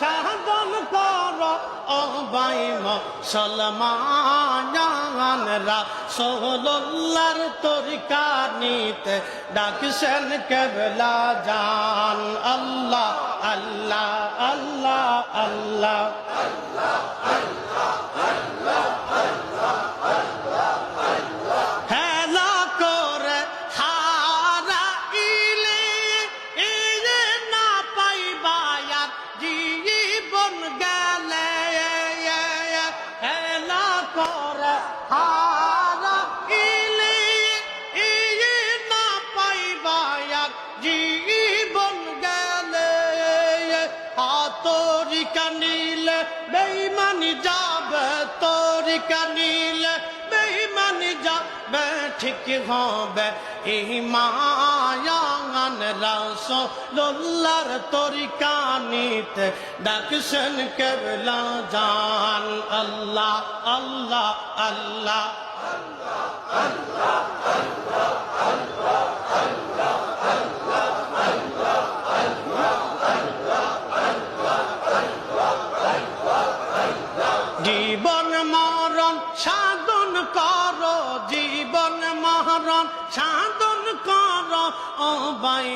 সাধন কর অবাই মুসলমানরা সোহল্লার তরিকা নিতে ডাকছেন কেবলা জান আল্লাহ আল্লাহ আল্লাহ আল্লাহ। করে হারা ইলে ইলে না পাইবায়ার জীবন গেলে। আতরিকা নীলে বেইমানি যাবে তরিকা নীলে বেইমানি যাবে, ঠিক হবে। ইমায়ান রাসোল্লার তরিকা নিতে ডাকছেন কেবলা জান। আল্লাহ আল্লাহ আল্লাহ, জীবন মরণ সাধন কর, জীবন মরণ সাধন ও বাই